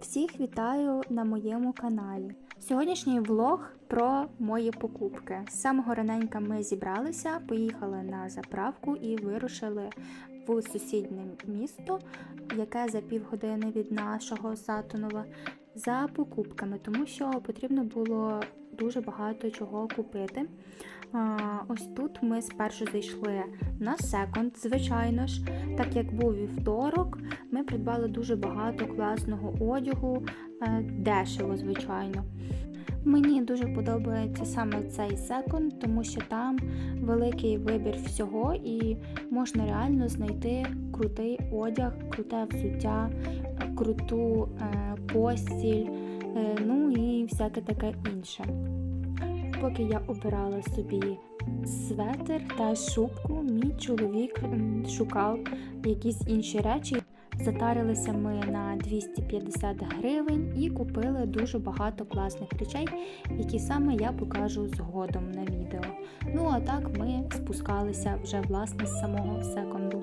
Всіх вітаю на моєму каналі. Сьогоднішній влог про мої покупки. З самого раненька ми зібралися, поїхали на заправку і вирушили в сусіднє місто, яке за півгодини від нашого Сатунова, за покупками, тому що потрібно було дуже багато чого купити. Ось тут ми спершу зайшли на секонд, звичайно ж, так як був вівторок, ми придбали дуже багато класного одягу, е, дешево, звичайно. Мені дуже подобається саме цей секонд, тому що там великий вибір всього і можна реально знайти крутий одяг, круте взуття, круту е, постіль, ну і всяке таке інше. Поки я обирала собі светр та шубку, мій чоловік шукав якісь інші речі. Затарилися ми на 250 гривень і купили дуже багато класних речей, які саме я покажу згодом на відео. Ну а так ми спускалися вже власне з самого секонду.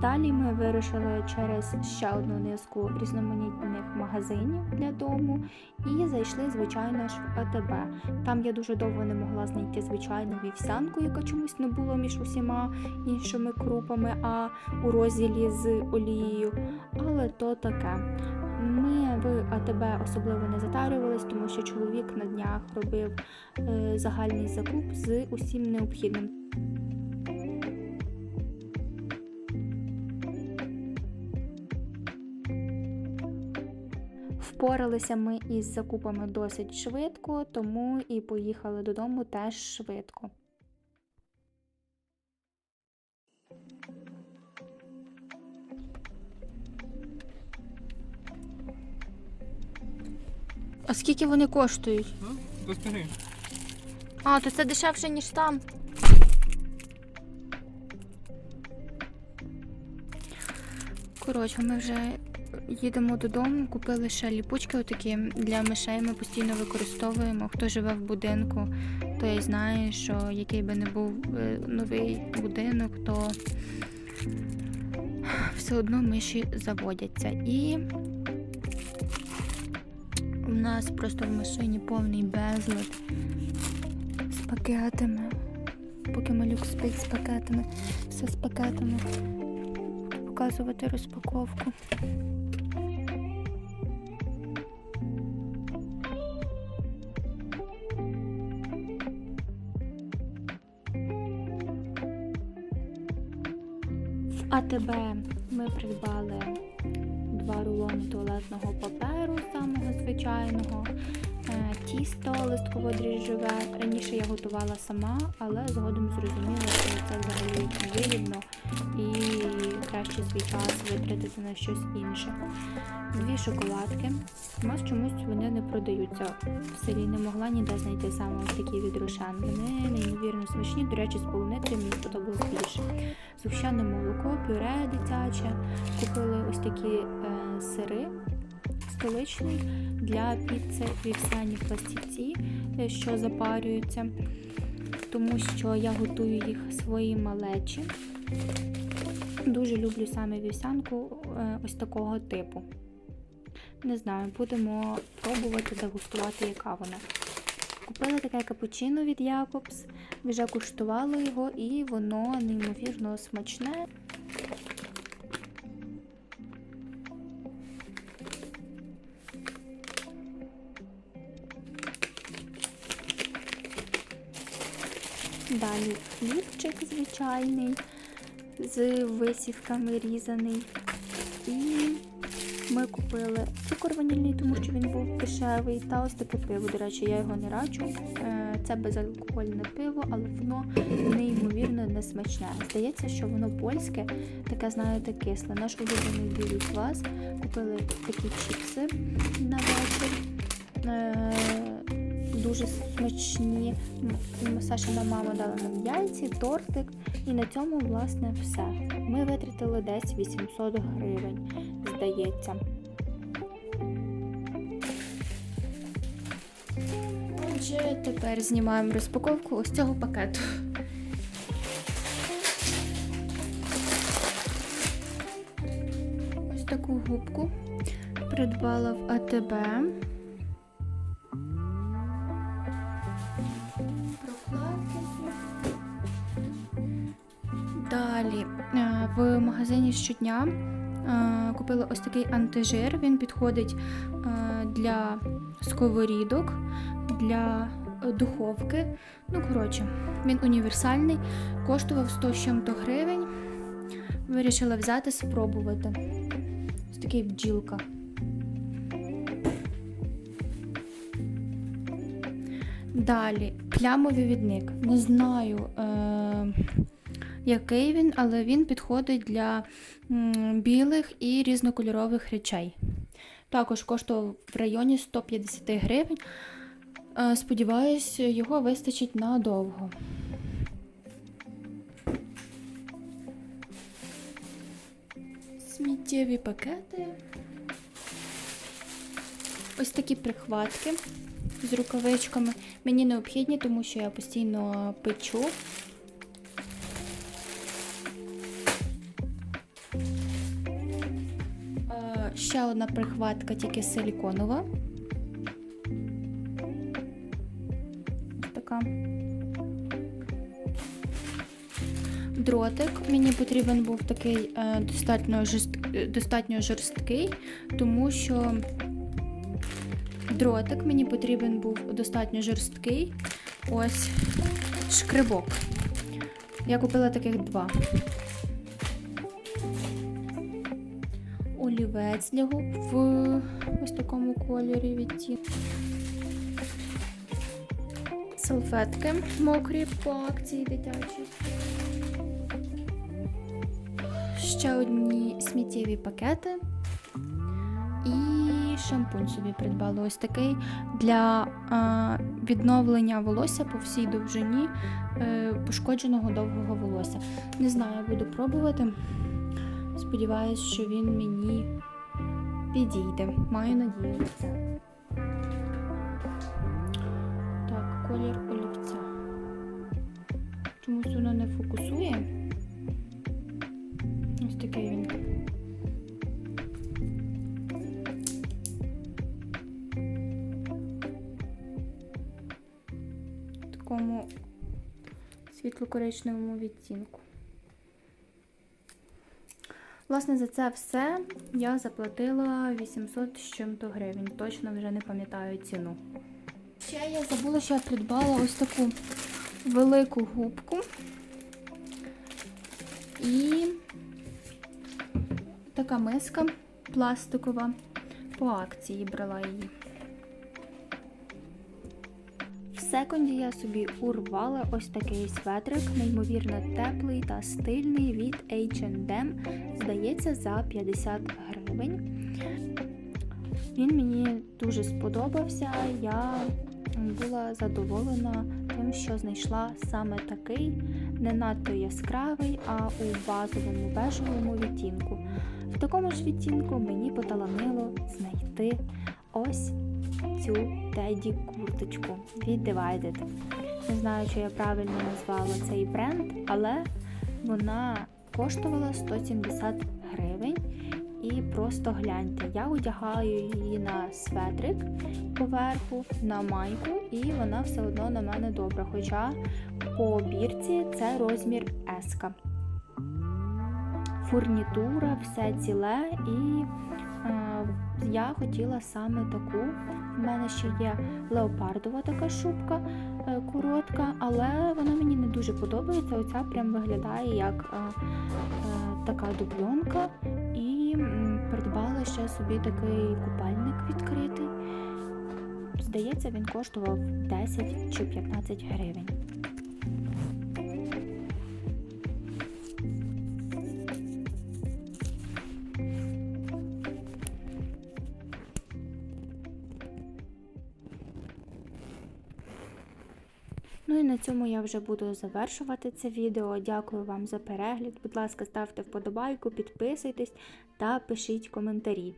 Далі ми вирушили через ще одну низку різноманітних магазинів для дому і зайшли, звичайно ж, в АТБ. Там я дуже довго не могла знайти звичайну вівсянку, яка чомусь не було між усіма іншими крупами, а у розділі з олією. Але то таке. Ми в АТБ особливо не затарювались, тому що чоловік на днях робив е, загальний закуп з усім необхідним. Впоралися ми із закупами досить швидко, тому і поїхали додому теж швидко. А скільки вони коштують? Ну, розкажи. А, то це дешевше, ніж там. Коротше, ми вже їдемо додому, купили ще ліпучки отакі для мишей. Ми постійно використовуємо. Хто живе в будинку, той знає, що який би не був е, новий будинок, то все одно миші заводяться. І у нас просто в машині повний безлад з пакетами. Поки малюк спить з пакетами, все з пакетами. Показувати розпаковку. В АТБ ми придбали два рулони туалетного паперу, самого звичайного, тісто листково дріжджове. Раніше я готувала сама, але згодом зрозуміла, що це взагалі вигідно і краще свій час витратити на щось інше. Дві шоколадки. У нас чомусь вони не продаються. В селі не могла ніде знайти саме ось такі від. Вони неймовірно смачні. До речі, з полуницею мені сподобалось більше. Згущене молоко, пюре дитяче. Купили ось такі е, сири столичний для піци вівсяні пластівці, що запарюються, тому що я готую їх своїй малечі. Дуже люблю саме вівсянку е, ось такого типу. Не знаю, будемо пробувати дегустувати, яка вона. Купила таке капучино від Якобс, вже куштувала його і воно неймовірно смачне. Далі хлібчик звичайний з висівками різаний. І ми купили цукор ванільний, тому що він був дешевий. Та ось таке пиво. До речі, я його не раджу. Е, Це безалкогольне пиво, але воно неймовірно несмачне. Здається, що воно польське, таке, знаєте, кисле. Наш улюблений білий квас. Купили такі чіпси на вечір. Дуже смачні. Сашина мама дала нам яйці, тортик. І на цьому, власне, все. Ми витратили десь 800 гривень, здається. Отже, тепер знімаємо розпаковку ось цього пакету. Ось таку губку придбала в АТБ. В магазині щодня е, купила ось такий антижир. Він підходить е, для сковорідок, для е, духовки. Ну, коротше, він універсальний, коштував 100 з чим-то гривень. Вирішила взяти, спробувати. Ось такий бджілка. Далі плямовий відник. Не знаю, е- який він, але він підходить для білих і різнокольорових речей. Також коштував в районі 150 гривень. Е, Сподіваюсь, його вистачить надовго. Сміттєві пакети. Ось такі прихватки з рукавичками. Мені необхідні, тому що я постійно печу. Ще одна прихватка, тільки силіконова. Така. Дротик. Мені потрібен був такий е, достатньо, жорст... е, достатньо жорсткий, тому що дротик мені потрібен був достатньо жорсткий. Ось шкрибок. Я купила таких два. Олівець для губ в ось такому кольорі відтінку. Салфетки мокрі по акції дитячій. Ще одні сміттєві пакети. І шампунь собі придбала ось такий для а, відновлення волосся по всій довжині е, пошкодженого довгого волосся. Не знаю, буду пробувати. Сподіваюсь, що він мені підійде. Маю надію на це. Так, колір олівця. Чомусь воно не фокусує. Ось такий він. В такому світло-коричневому відтінку. Власне, за це все я заплатила 800 з чим-то гривень. Точно вже не пам'ятаю ціну. Ще я забула, що я придбала ось таку велику губку. І така миска пластикова. По акції брала її. Секунді я собі урвала ось такий светрик, неймовірно теплий та стильний від H&M, здається, за 50 гривень. Він мені дуже сподобався. Я була задоволена тим, що знайшла саме такий, не надто яскравий, а у базовому бежевому відтінку. В такому ж відтінку мені поталанило знайти ось цю теді курточку від Divided. Не знаю, чи я правильно назвала цей бренд, але вона коштувала 170 гривень. І просто гляньте, я одягаю її на светрик поверху, на майку, і вона все одно на мене добра. Хоча по бірці це розмір S. Фурнітура, все ціле, і я хотіла саме таку. У мене ще є леопардова така шубка е, коротка, але вона мені не дуже подобається. Оця прям виглядає як е, е, така дубльонка. І придбала ще собі такий купальник відкритий. Здається, він коштував 10 чи 15 гривень. Ну і на цьому я вже буду завершувати це відео. Дякую вам за перегляд. Будь ласка, ставте вподобайку, підписуйтесь та пишіть коментарі.